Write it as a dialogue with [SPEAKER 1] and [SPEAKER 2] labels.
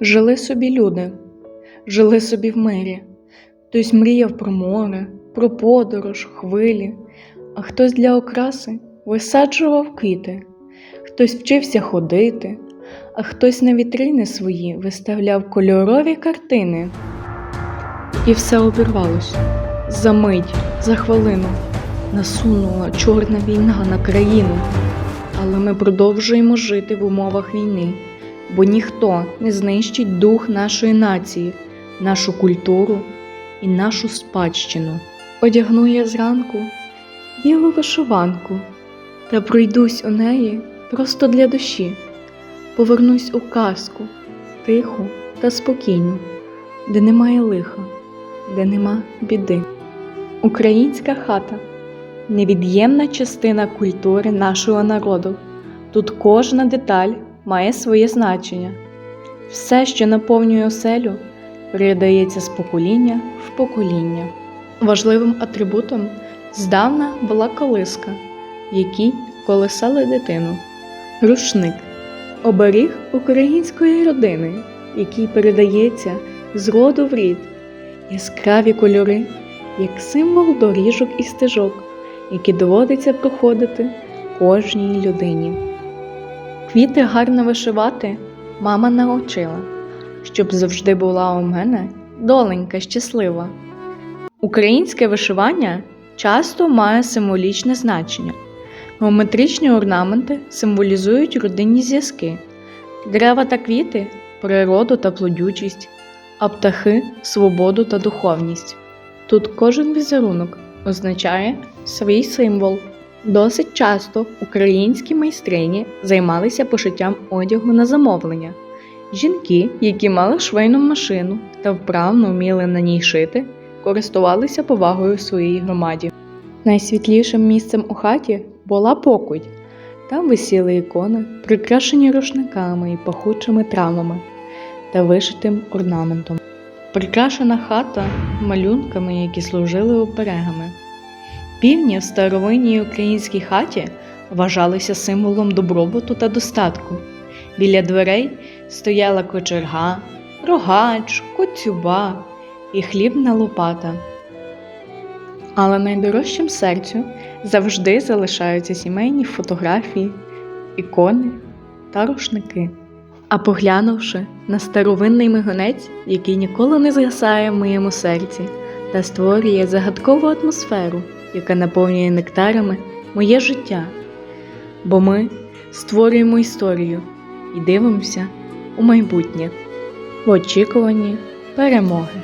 [SPEAKER 1] Жили собі люди, жили собі в мирі. Хтось мріяв про море, про подорож, хвилі, а хтось для окраси висаджував квіти, хтось вчився ходити, а хтось на вітрини свої виставляв кольорові картини. І все обірвалось за мить, за хвилину. Насунула чорна війна на країну. Але ми продовжуємо жити в умовах війни, бо ніхто не знищить дух нашої нації, нашу культуру і нашу спадщину. Одягну я зранку білу вишиванку та пройдусь у неї просто для душі. Повернусь у казку, тиху та спокійну, де немає лиха, де нема біди. Українська хата невід'ємна частина культури нашого народу. Тут кожна деталь має своє значення. Все, що наповнює оселю, передається з покоління в покоління. Важливим атрибутом здавна була колиска, якій колесали дитину, рушник, оберіг української родини, який передається з роду в рід, яскраві кольори, як символ доріжок і стежок, які доводиться проходити кожній людині. Квіти гарно вишивати мама научила, щоб завжди була у мене доленька щаслива. Українське вишивання часто має символічне значення. Геометричні орнаменти символізують родинні зв'язки, дерева та квіти природу та плодючість, а птахи свободу та духовність. Тут кожен візерунок означає свій символ. Досить часто українські майстрині займалися пошиттям одягу на замовлення. Жінки, які мали швейну машину та вправно вміли на ній шити, користувалися повагою своїй громаді. Найсвітлішим місцем у хаті була покуть. Там висіли ікони, прикрашені рушниками і пахучими травами та вишитим орнаментом. Прикрашена хата малюнками, які служили оберегами. Півні в старовинній українській хаті вважалися символом добробуту та достатку. Біля дверей стояла кочерга, рогач, коцюба і хлібна лопата. Але найдорожчим серцю завжди залишаються сімейні фотографії, ікони та рушники. А поглянувши на старовинний мигонець, який ніколи не згасає в моєму серці та створює загадкову атмосферу, яка наповнює нектарами моє життя. Бо ми створюємо історію і дивимося у майбутнє в очікуванні перемоги.